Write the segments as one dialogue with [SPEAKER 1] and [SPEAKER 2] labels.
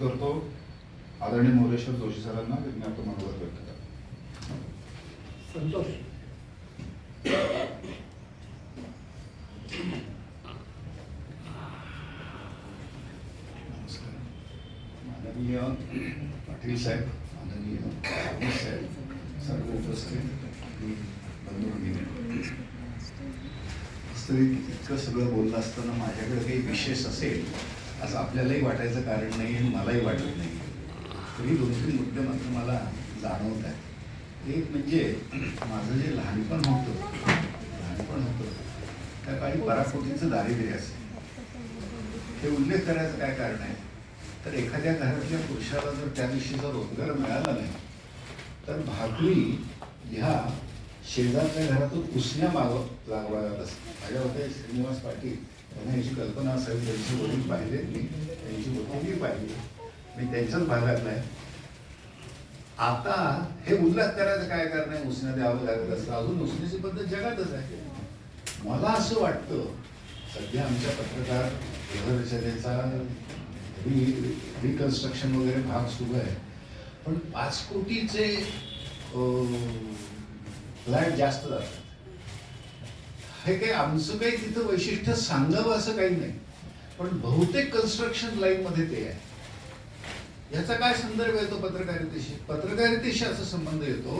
[SPEAKER 1] करतो. आदरणीय मोरेश्वर जोशी सरांना आपलं मनोगत व्यक्त करा
[SPEAKER 2] संतोष.
[SPEAKER 3] माननीय पाटील साहेब माननीय साहेब सर्व उपस्थित बंधू वास्तविक इतकं सगळं बोललं असताना माझ्याकडे काही विशेष असेल असं आपल्यालाही वाटायचं कारण नाही आणि मलाही वाटत नाही. तरी दोन तीन मुद्दे मात्र मला जाणवत आहे एक म्हणजे माझं जे लहानपण होतं लहानपण होतं त्या काळी पराकोटीचं दारिद्र्य असेल. हे उल्लेख करायचं काय कारण आहे? तर एखाद्या घरातल्या पुरुषाला जर त्या दिवशीचा रोजगार मिळाला नाही तर भाकरी ह्या शेजारच्या घरातून उसण्या माग जात असत माझ्या होते श्रीनिवास पाटील यांना याची कल्पना असावी त्यांचे वडील पाहिले मी त्यांची होती मी पाहिली. मी त्यांच्याच भागात आहे आता हे उल्लास करायचं काय कारण आहे? उसण्या द्यावं लागत असतं. अजून उसण्याची पद्धत जगातच आहे. मला असं वाटतं सध्या आमच्या पत्रकार गृहरचनेचा रिकन्स्ट्रक्शन वगैरे भाग सुरू आहे. पण पाच कोटीचे फ्लॅट जास्त जातात. हे काही आमचं काही तिथं वैशिष्ट्य सांगावं असं काही नाही. पण बहुतेक कन्स्ट्रक्शन लाईनमध्ये ते आहे. याचा काय संदर्भ येतो पत्रकारितेशी? पत्रकारितेशी असा संबंध येतो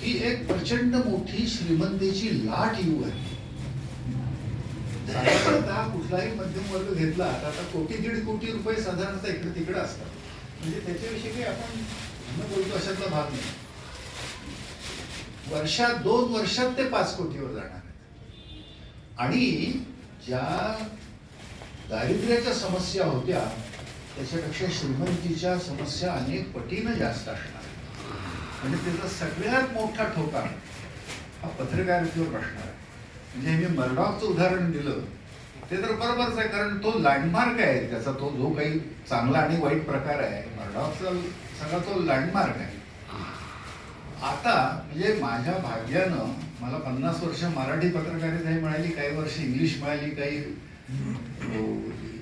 [SPEAKER 3] की एक प्रचंड मोठी श्रीमंतीची लाट येऊ आहे. साधारणतः कुठलाही मध्यम वर्ग घेतला तर आता कोटी दीड कोटी रुपये साधारणतः इकडे तिकडे असतात. म्हणजे त्याच्याविषयी काही आपण न बोलतो अशातला भाग नाही. वर्षात दोन वर्षात ते पाच कोटीवर जाणार आहेत. आणि ज्या दारिद्र्याच्या समस्या होत्या त्याच्यापेक्षा श्रीमंतीच्या समस्या अनेक पटीनं जास्त असणार म्हणजे त्याचा सगळ्यात मोठा ठोका हा पत्रकारितेवर बसणार आहे. म्हणजे मी मर्डॉकचं उदाहरण दिलं ते तर बरोबरच आहे कारण तो लँडमार्क आहे त्याचा तो जो काही चांगला आणि वाईट प्रकार आहे मर्डॉकचा सगळा तो लँडमार्क आहे. आता म्हणजे माझ्या भाग्यानं मला पन्नास वर्ष मराठी पत्रकारिता मिळाली काही वर्ष इंग्लिश मिळाली काही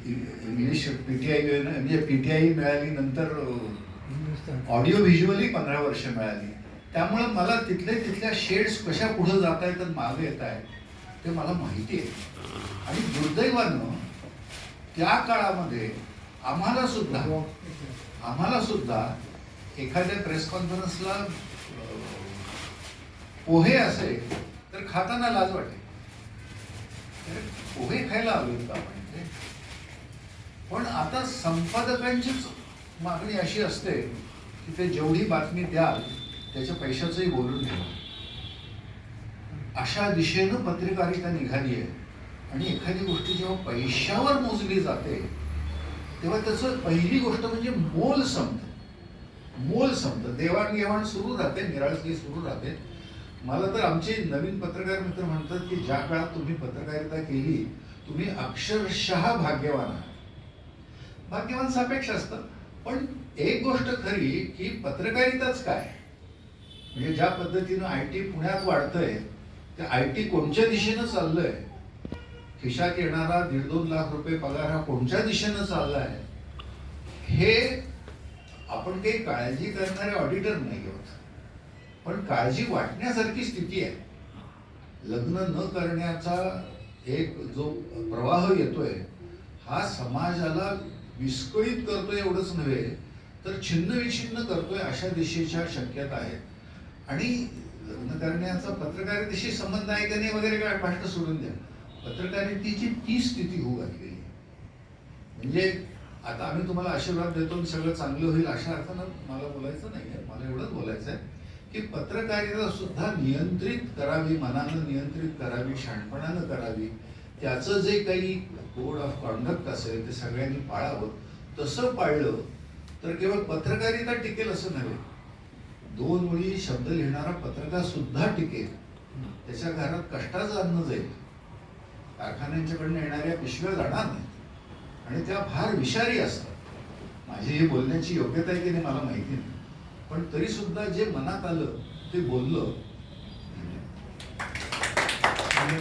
[SPEAKER 3] इंग्लिश पीटीआय म्हणजे पीटीआय मिळाली नंतर ऑडिओ व्हिज्युअली पंधरा वर्ष मिळाली. त्यामुळे मला तिथले तिथल्या शेड्स कशा पुढे जात आहेत आणि मागे येत आहेत ते मला माहिती आहे. आणि दुर्दैवानं त्या काळामध्ये आम्हाला सुद्धा आम्हाला सुद्धा एखाद्या प्रेस कॉन्फरन्सला पोहे असेल तर खाताना लाज वाटे. पोहे खायला आलो का आपण पण आता संपादकांचीच मागणी अशी असते की ते जेवढी बातमी द्याल त्याच्या पैशाचंही बोलून घ्या. अशा दिशेनं पत्रकारिता निघाली आहे. आणि एखादी गोष्ट जेव्हा पैशावर मोजली जाते तेव्हा त्याचं पहिली गोष्ट म्हणजे मोल संपत मोल संपत देवाणघेवाण सुरू राहते निराळसली सुरू राहते. मला तर आमचे नवीन पत्रकार मित्र म्हणतात की ज्या काळात तुम्ही पत्रकारिता केली तुम्ही अक्षरशः भाग्यवान आहात. भाग्यवान सापेक्ष असतं. पण एक गोष्ट खरी की पत्रकारिताच काय? म्हणजे ज्या पद्धतीनं आय टी पुण्यात वाढतंय ते आय टी कोणत्या दिशेनं चाललंय? खिशात येणारा दीड दोन लाख रुपये पगार हा कोणत्या दिशेनं चालला आहे हे आपण काही काळजी करणारे ऑडिटर नाही होत. पण काळजी वाटण्यासारखी स्थिती आहे. लग्न न करण्याचा एक जो प्रवाह येतोय हा समाजाला विस्कळीत करतोय एवढंच नव्हे तर छिन्नविछिन्न करतोय अशा दिशेच्या शक्यता आहेत. आणि लग्न करण्याचा पत्रकारितेशी संबंध आहे का नाही वगैरे काय भाष्ट सोडून द्या. पत्रकारितेची ती स्थिती होऊ घातलेली आहे. म्हणजे आता आम्ही तुम्हाला आशीर्वाद देतो सगळं चांगलं होईल अशा अर्थानं मला बोलायचं नाही आहे मला एवढंच बोलायचं आहे की पत्रकारिता सुद्धा नियंत्रित करावी मनानं नियंत्रित करावी शहाणपणानं करावी. त्याचं जे काही कोड ऑफ कॉन्डक्ट असेल ते सगळ्यांनी पाळावं. तसं पाळलं तर केवळ पत्रकारिता टिकेल असं नव्हे. दोन वेळी शब्द लिहिणारा पत्रकार सुद्धा टिकेल. त्याच्या घरात कष्टाचं अन्न जाईल. कारखान्यांच्याकडनं येणाऱ्या पिशव्या जाणार नाहीत. आणि त्या फार विषारी असतात. माझी ही बोलण्याची योग्यता आहे की नाही मला माहिती नाही. पण तरी सुद्धा जे मनात आलं ते बोललं.
[SPEAKER 2] आणि